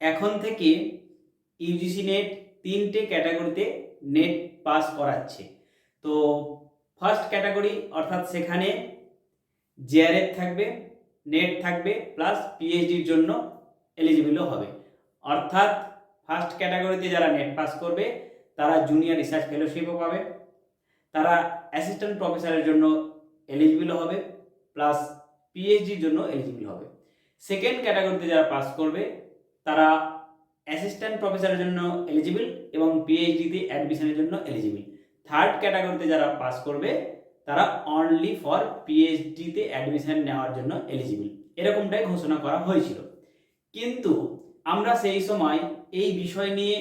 এখন থেকে UGC net তিনটে ক্যাটাগরিতে নেট পাস করাচ্ছে। তো ফার্স্ট ক্যাটাগরি অর্থাৎ সেখানে জেআরএফ থাকবে নেট থাকবে প্লাস পিএইচডির জন্য এলিজিবলও হবে। অর্থাৎ ফার্স্ট ক্যাটাগরিতে যারা নেট পাস করবে, তারা জুনিয়র রিসার্চ ফেলোশিপও পাবে। তারা অ্যাসিস্ট্যান্ট প্রফেসরের জন্য এলিজিবল হবে প্লাস পিএইচডির জন্য এলিজিবল হবে। সেকেন্ড ক্যাটাগরিতে যারা পাস করবে তারা অ্যাসিস্ট্যান্ট প্রফেসরের জন্য এলিজিবল এবং পিএইচডিতে অ্যাডমিশনের জন্য এলিজিবল থার্ড ক্যাটাগরিতে যারা পাস করবে, তারা অনলি ফর পিএইচডিতে অ্যাডমিশন নেওয়ার জন্য এলিজিবল এরকমটাই ঘোষণা করা হয়েছিল। কিন্তু আমরা সেই সময় এই বিষয় নিয়ে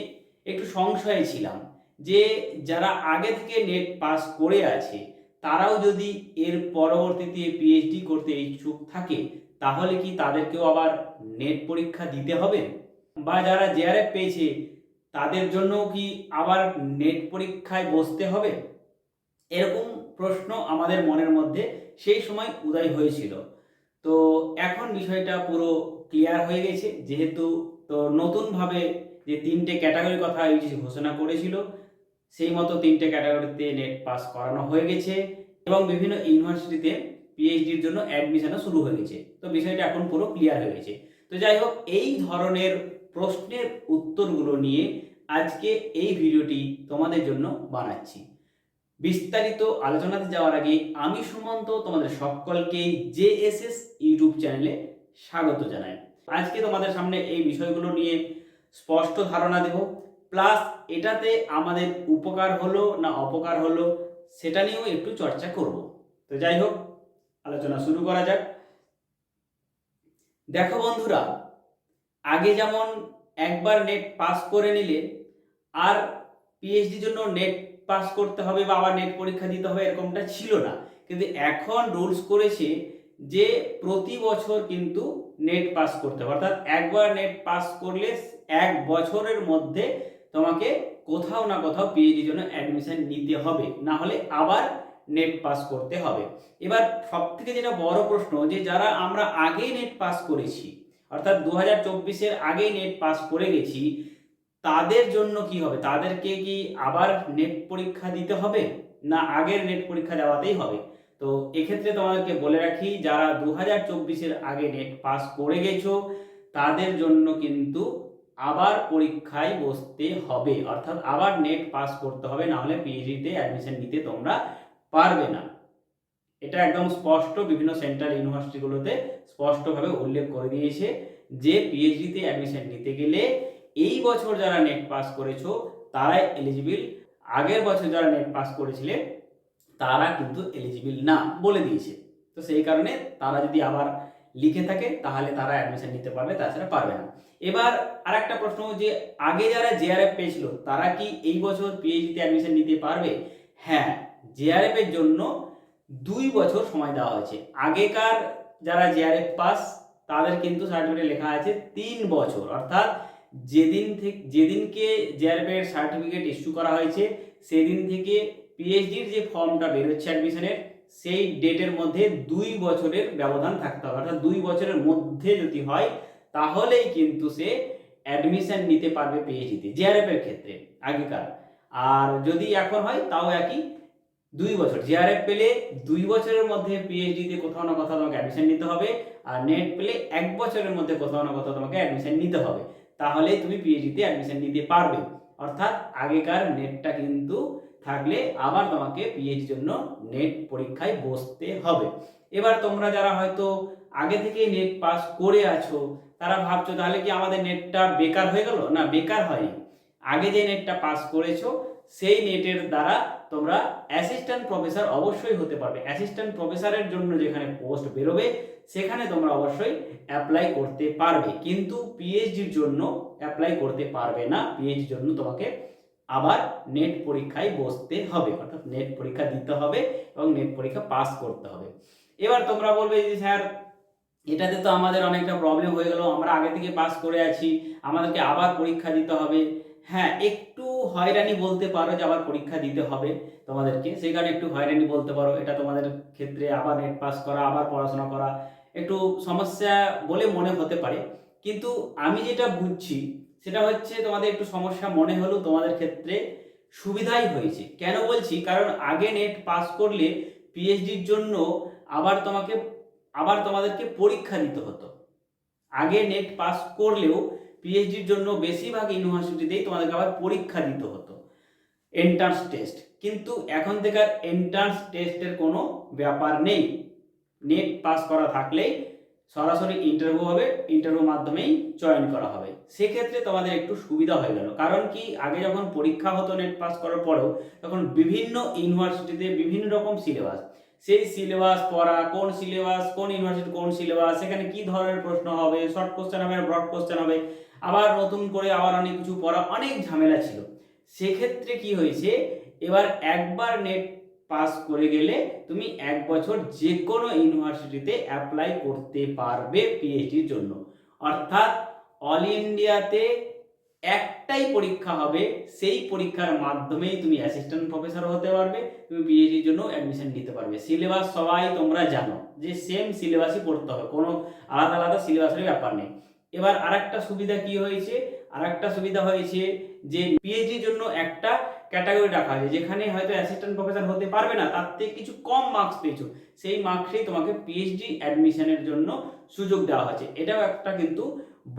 একটু সংশয়ে ছিলাম যে যারা আগে থেকে নেট পাস করে আছে, তারাও যদি এর পরবর্তীতে পিএইচডি করতে ইচ্ছুক থাকে তাহলে কি তাদেরকেও আবার নেট পরীক্ষা দিতে হবে? বা যারা জেআরএফ পেয়েছে, তাদের জন্য কি আবার নেট পরীক্ষায় বসতে হবে? এরকম প্রশ্ন আমাদের মনের মধ্যে সেই সময় উদয় হয়েছিল। তো এখন বিষয়টা পুরো ক্লিয়ার হয়ে গেছে। যেহেতু তো নতুনভাবে যে তিনটে ক্যাটাগরির কথা ইউজিসি ঘোষণা করেছিল, সেই মতো তিনটে ক্যাটাগরিতে নেট পাস করানো হয়ে গেছে এবং বিভিন্ন ইউনিভার্সিটিতে পিএইচডির জন্য অ্যাডমিশনও শুরু হয়ে গেছে। তো বিষয়টা এখন পুরো ক্লিয়ার হয়ে গেছে। তো যাই হোক, এই ধরনের প্রশ্নের উত্তরগুলো নিয়ে আজকে এই ভিডিওটি তোমাদের জন্য বানাচ্ছি। বিস্তারিত আলোচনাতে যাওয়ার আগে আমি সুমন্ত, তোমাদের সকলকে জেএসএস ইউটিউব চ্যানেলে স্বাগত জানাই। আজকে তোমাদের সামনে এই বিষয়গুলো নিয়ে স্পষ্ট ধারণা দেব। প্লাস এটাতে আমাদের উপকার হলো না অপকার হলো, সেটা নিয়েও একটু চর্চা করব। তো যাই হোক আলোচনা শুরু করা যাক। দেখো বন্ধুরা, আগে যেমন একবার নেট পাস করে নিলে, আর পিএইচডির জন্য নেট পাস করতে হবে বা আবার নেট পরীক্ষা দিতে হবে, এরকমটা ছিল না। কিন্তু এখন রুলস করেছে যে প্রতি বছর কিন্তু নেট পাস করতে হবে। অর্থাৎ একবার নেট পাস করলে এক বছরের মধ্যে তোমাকে কোথাও না কোথাও পিএইচডির জন্য অ্যাডমিশন নিতে হবে। না হলে আবার নেট পাস করতে হবে। এবার সব থেকে যেটা বড় প্রশ্ন যে যারা আমরা আগেই নেট পাস করেছি, অর্থাৎ দু হাজার চব্বিশের আগেই নেট পাস করে গেছি, তাদের জন্য কি হবে? তাদেরকে কি আবার নেট পরীক্ষা দিতে হবে? না আগের নেট পরীক্ষা দেওয়াতেই হবে? তো এক্ষেত্রে তোমাদেরকে বলে রাখি, যারা দু হাজার চব্বিশের আগে নেট পাস করে গেছো, তাদের জন্য কিন্তু আবার পরীক্ষায় বসতে হবে। অর্থাৎ আবার নেট পাস করতে হবে না হলে পিএইচডিতে অ্যাডমিশন নিতে তোমরা পারবে না। এটা একদম স্পষ্ট বিভিন্ন সেন্ট্রাল ইউনিভার্সিটিগুলোতে স্পষ্টভাবে উল্লেখ করে দিয়েছে যে পিএইচডিতে অ্যাডমিশন নিতে গেলে এই বছর যারা নেট পাস করেছ, তারাই এলিজিবল আগের বছর যারা নেট পাস করেছিলে, তারা কিন্তু এলিজিবল না বলে দিয়েছে। তো সেই কারণে তারা যদি আবার লিখে থাকে, তাহলে তারা অ্যাডমিশন নিতে পারবে, তাছাড়া পারবে না। এবার আর একটা প্রশ্ন যে, আগে যারা জেআরএফ পেয়েছিল, তারা কি এই বছর পিএইচডিতে অ্যাডমিশন নিতে পারবে? হ্যাঁ জেআরএফ এর জন্য দুই বছর সময় দেওয়া হয়েছে। আগেকার যারা জেআরএফ পাস তাদের কিন্তু সার্টিফিকেট লেখা আছে তিন বছর। অর্থাৎ যেদিন থেকে যেদিনকে জেআরএফ এর সার্টিফিকেট ইস্যু করা হয়েছে, সেদিন থেকে পিএইচডির যে ফর্মটা বেরোচ্ছে অ্যাডমিশনের সেই ডেটের মধ্যে দুই বছরের ব্যবধান থাকতে হবে। অর্থাৎ দুই বছরের মধ্যে যদি হয়, তাহলেই কিন্তু সে অ্যাডমিশন নিতে পারবে পিএইচডিতে জেআরএফ এর ক্ষেত্রে আগেকার। আর যদি এখন হয়, তাও একই। দুই বছর। জিআরএফ পেলে দুই বছরের মধ্যে পিএইচডিতে কোথাও না কোথাও তোমাকে অ্যাডমিশন নিতে হবে আর নেট পেলে এক বছরের মধ্যে কোথাও না কোথাও তোমাকে অ্যাডমিশন নিতে হবে। তাহলে তুমি পিএইচডিতে অ্যাডমিশন নিতে পারবে। অর্থাৎ আগেকার নেটটা কিন্তু থাকলে আবার তোমাকে পিএইচডির জন্য নেট পরীক্ষায় বসতে হবে। এবার তোমরা যারা হয়তো আগে থেকে নেট পাস করে আছো, তারা ভাবছ তাহলে কি আমাদের নেটটা বেকার হয়ে গেল? না, বেকার হয়নি। আগে যে নেটটা পাস করেছ সেই নেটের দ্বারা তোমরা অ্যাসিস্ট্যান্ট প্রফেসর অবশ্যই হতে পারবে। অ্যাসিস্ট্যান্ট প্রফেসরের জন্য যেখানে পোস্ট বেরোবে, সেখানে তোমরা অবশ্যই অ্যাপ্লাই করতে পারবে। কিন্তু পিএইচডির জন্য অ্যাপ্লাই করতে পারবে না। পিএইচডির জন্য তোমাকে আবার নেট পরীক্ষায় বসতে হবে। অর্থাৎ নেট পরীক্ষা দিতে হবে এবং নেট পরীক্ষা পাস করতে হবে। এবার তোমরা বলবে যে, স্যার, এটাতে তো আমাদের অনেকটা প্রবলেম হয়ে গেল। আমরা আগে থেকে পাস করে আছি। আমাদেরকে আবার পরীক্ষা দিতে হবে। হ্যাঁ একটু হয়রানি বলতে পারো যে আবার পরীক্ষা দিতে হবে তোমাদেরকে। সেই কারণে একটু হয়রানি বলতে পারো, এটা তোমাদের ক্ষেত্রে আবার নেট পাস করা, আবার পড়াশোনা করা, একটু সমস্যা বলে মনে হতে পারে। কিন্তু আমি যেটা বুঝছি, সেটা হচ্ছে তোমাদের একটু সমস্যা মনে হলেও তোমাদের ক্ষেত্রে সুবিধাই হয়েছে। কেন বলছি? কারণ আগে নেট পাস করলে পিএইচডির জন্য আবার তোমাকে, আবার তোমাদেরকে পরীক্ষা দিতে হতো। আগে নেট পাস করলেও পিএইচডির জন্য বেশিরভাগ ইউনিভার্সিটিতেই তোমাদেরকে আবার পরীক্ষা দিতে হতো। এন্ট্রান্স টেস্ট কিন্তু এখন থেকে আর এন্ট্রান্স টেস্টের কোনো ব্যাপার নেই। নেট পাস করা থাকলেই সরাসরি ইন্টারভিউ হবে ইন্টারভিউ মাধ্যমেই চয়ন করা হবে। সেক্ষেত্রে তোমাদের একটু সুবিধা হয়ে গেল। কারণ কি? আগে যখন পরীক্ষা হতো নেট পাস করার পরেও, তখন বিভিন্ন ইউনিভার্সিটিতে বিভিন্ন রকম সিলেবাস সেই সিলেবাস পড়া, কোন সিলেবাস কোন ইউনিভার্সিটি কোন সিলেবাস সেখানে কি ধরনের প্রশ্ন হবে শর্ট কোশ্চেন হবে ব্রড কোশ্চেন হবে আবার নতুন করে আবার অনেক কিছু পড়া অনেক ঝামেলা ছিল। সেক্ষেত্রে কি হয়েছে, এবার একবার নেট পাস করে গেলে তুমি এক বছর যে কোনো ইউনিভার্সিটিতে অ্যাপ্লাই করতে পারবে পিএইচডির জন্য। অর্থাৎ অল ইন্ডিয়াতে একটাই পরীক্ষা হবে, সেই পরীক্ষার মাধ্যমেই তুমি অ্যাসিস্ট্যান্ট প্রফেসর হতে পারবে, তুমি পিএইচডির জন্য অ্যাডমিশন নিতে পারবে। সিলেবাস সবাই তোমরা জানো যে সেম সিলেবাসই পড়তে হবে, কোনো আলাদা আলাদা সিলেবাসের ব্যাপার নেই। এবার আরেকটা সুবিধা কি হয়েছে? আরেকটা সুবিধা হয়েছে যে পিএইচডির জন্য একটা ক্যাটাগরি রাখা আছে, যেখানে হয়তো অ্যাসিস্ট্যান্ট প্রফেসর হতে পারবে না, তার থেকে কিছু কম মার্কস পেয়েছ। সেই মার্কসেই তোমাকে পিএইচডি অ্যাডমিশনের জন্য সুযোগ দেওয়া হয়েছে। এটাও একটা কিন্তু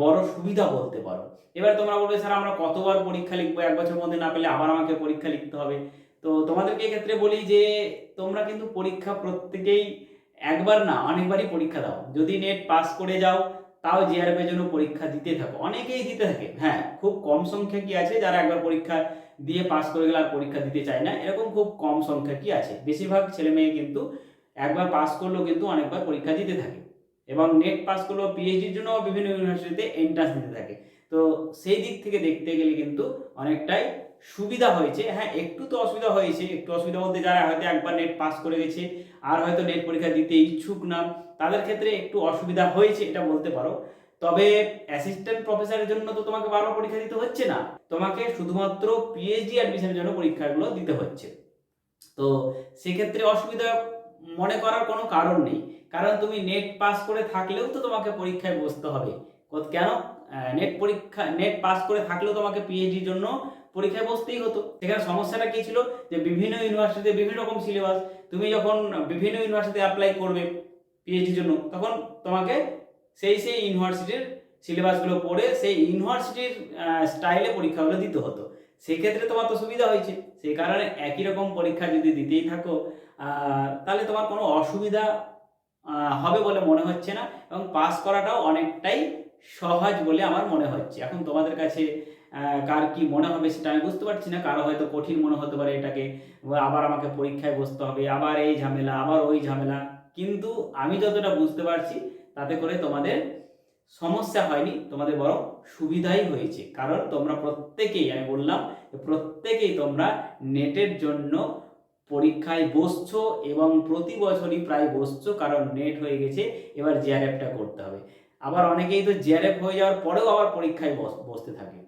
বড় সুবিধা বলতে পারো। এবার তোমরা বলবে, স্যার, আমরা কতবার পরীক্ষা লিখব? এক বছর মধ্যে না পেলে আবার আমাকে পরীক্ষা লিখতে হবে। তো তোমাদেরকে এক্ষেত্রে বলি যে, তোমরা কিন্তু পরীক্ষা প্রত্যেকেই একবার না, অনেকবারই পরীক্ষা দাও। যদি নেট পাস করে যাও তাও জিআরএফ এর জন্য পরীক্ষা দিতে থাকো। অনেকেই দিতে থাকে। হ্যাঁ খুব কম সংখ্যা কি আছে যারা একবার পরীক্ষা দিয়ে পাস করে গেলে আর পরীক্ষা দিতে চায় না? এরকম খুব কম সংখ্যা কি আছে। বেশিরভাগ ছেলে মেয়ে কিন্তু একবার পাস করলেও কিন্তু অনেকবার পরীক্ষা দিতে থাকে। এবং নেট পাস করলেও পিএইচডির জন্য বিভিন্ন ইউনিভার্সিটিতে এন্ট্রান্স দিতে থাকে। তো সেই দিক থেকে দেখতে গেলে কিন্তু অনেকটাই সুবিধা হয়েছে। হ্যাঁ একটু তো অসুবিধা হয়েছে। একটু অসুবিধা বলতে যারা হয়তো একবার নেট পাস করে গেছে আর হয়তো নেট পরীক্ষা দিতে ইচ্ছুক না, তাদের ক্ষেত্রে একটু অসুবিধা হয়েছে এটা বলতে পারো। তবে অ্যাসিস্ট্যান্ট প্রফেসরের জন্য তো তোমাকে বারবার পরীক্ষা দিতে হচ্ছে না। তোমাকে শুধুমাত্র পিএইচডি অ্যাডমিশনের জন্য পরীক্ষাগুলো দিতে হচ্ছে। তো সেক্ষেত্রে অসুবিধা মনে করার কোনো কারণ নেই। কারণ তুমি নেট পাস করে থাকলেও তো তোমাকে পরীক্ষায় বসতে হবে। কেন? নেট পরীক্ষা নেট পাস করে থাকলেও তোমাকে পিএইচডির জন্য পরীক্ষায় বসতেই হতো। সেখানে সমস্যাটা কি ছিল? যে বিভিন্ন ইউনিভার্সিটিতে বিভিন্ন রকম সিলেবাস তুমি যখন বিভিন্ন ইউনিভার্সিটিতে অ্যাপ্লাই করবে পিএইচডির জন্য, তখন তোমাকে সেই সেই ইউনিভার্সিটির সিলেবাসগুলো পড়ে সেই ইউনিভার্সিটির স্টাইলে পরীক্ষাগুলো দিতে হতো। সেক্ষেত্রে তোমার তো সুবিধা হয়েছে। সেই কারণে একই রকম পরীক্ষা যদি দিতেই থাকো তাহলে তোমার কোনো অসুবিধা হবে বলে মনে হচ্ছে না এবং পাস করাটাও অনেকটাই সহজ বলে আমার মনে হচ্ছে। এখন তোমাদের কাছে কার কি মনে হবে সেটা আমি বুঝতে পারছি না। কারও হয়তো কঠিন মনে হতে পারে এটাকে। আবার আমাকে পরীক্ষায় বসতে হবে, আবার এই ঝামেলা, আবার ওই ঝামেলা। কিন্তু আমি যতটা বুঝতে পারছি, তাতে করে তোমাদের সমস্যা হয়নি, তোমাদের বরং সুবিধাই হয়েছে। কারণ তোমরা প্রত্যেকেই, আমি বললাম, প্রত্যেকেই তোমরা নেটের জন্য পরীক্ষায় বসছো এবং প্রতি বছরই প্রায় বসছো, কারণ নেট হয়ে গেছে, এবার জিআরএফটা করতে হবে। আবার অনেকেই তো জিআরএফ হয়ে যাওয়ার পরেও আবার পরীক্ষায় বস- বসতে থাকে।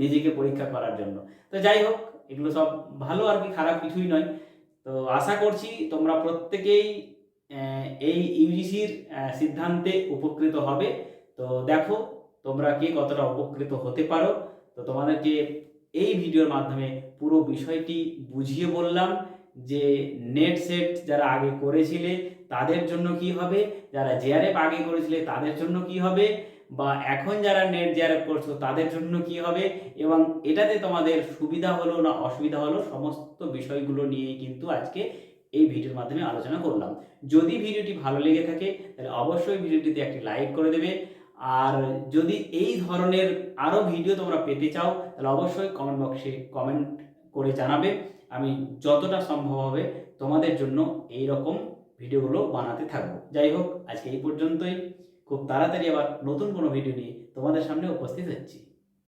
নিজেকে পরীক্ষা করার জন্য। তো যাই হোক, এগুলো সব ভালো আর কি, খারাপ কিছুই নয়। তো আশা করছি তোমরা প্রত্যেকেই এই ইউজিসির সিদ্ধান্তে উপকৃত হবে। তো দেখো তোমরা কে কতটা উপকৃত হতে পারো। তো তোমাদেরকে এই ভিডিওর মাধ্যমে পুরো বিষয়টি বুঝিয়ে বললাম যে নেট সেট যারা আগে করেছিলে তাদের জন্য কি হবে, যারা জেআরএফ আগে করেছিলে তাদের জন্য কি হবে বা এখন যারা নেট জেআরএফ করছ, তাদের জন্য কি হবে? এবং এটাতে তোমাদের সুবিধা হলো না অসুবিধা হলো, সমস্ত বিষয়গুলো নিয়েই কিন্তু আজকে এই ভিডিওর মাধ্যমে আলোচনা করলাম। যদি ভিডিওটি ভালো লেগে থাকে, তাহলে অবশ্যই ভিডিওটিতে একটি লাইক করে দেবে। আর যদি এই ধরনের আরও ভিডিও তোমরা পেতে চাও, তাহলে অবশ্যই কমেন্ট বক্সে কমেন্ট করে জানাবে। আমি যতটা সম্ভব হবে তোমাদের জন্য এই রকম ভিডিওগুলো বানাতে থাকব। যাই হোক, আজকে এই পর্যন্তই। খুব তাড়াতাড়ি আবার নতুন কোনো ভিডিও নিয়ে তোমাদের সামনে উপস্থিত হচ্ছি।